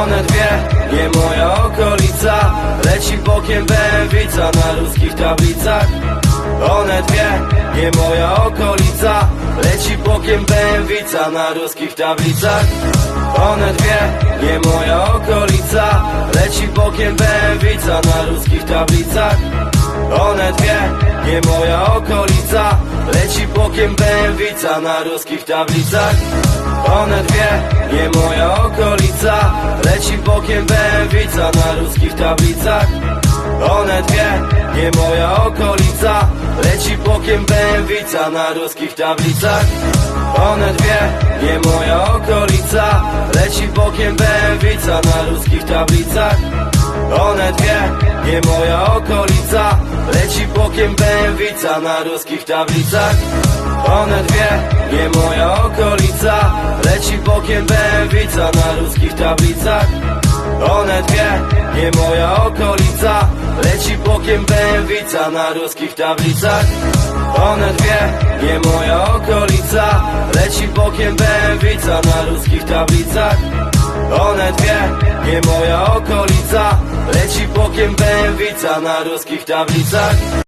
One dwie, nie moja okolica. Leci bokiem bęwica na ruskich tablicach. One dwie, nie moja okolica. Leci bokiem bęwica na ruskich tablicach. One dwie, nie moja okolica. Leci bokiem bęwica na ruskich tablicach. One dwie, nie moja okolica. Leci bokiem bęwica na ruskich tablicach. One dwie, nie moja okolica Leci bokiem bęwica na ruskich tablicach. One dwie, nie moja okolica Leci bokiem bęwica na ruskich tablicach. One dwie, nie moja okolica Leci bokiem bęwica na ruskich tablicach. One dwie, nie moja okolica Leci bokiem bęwica na ruskich tablicach. One dwie, nie moja okolica Leci bokiem bęwica na ruskich tablicach. One dwie, nie moja okolica. Leci bokiem bęwica na ruskich tablicach. One dwie, nie moja okolica. Leci bokiem bęwica na ruskich tablicach. One dwie, nie moja okolica. Leci bokiem bęwica na ruskich tablicach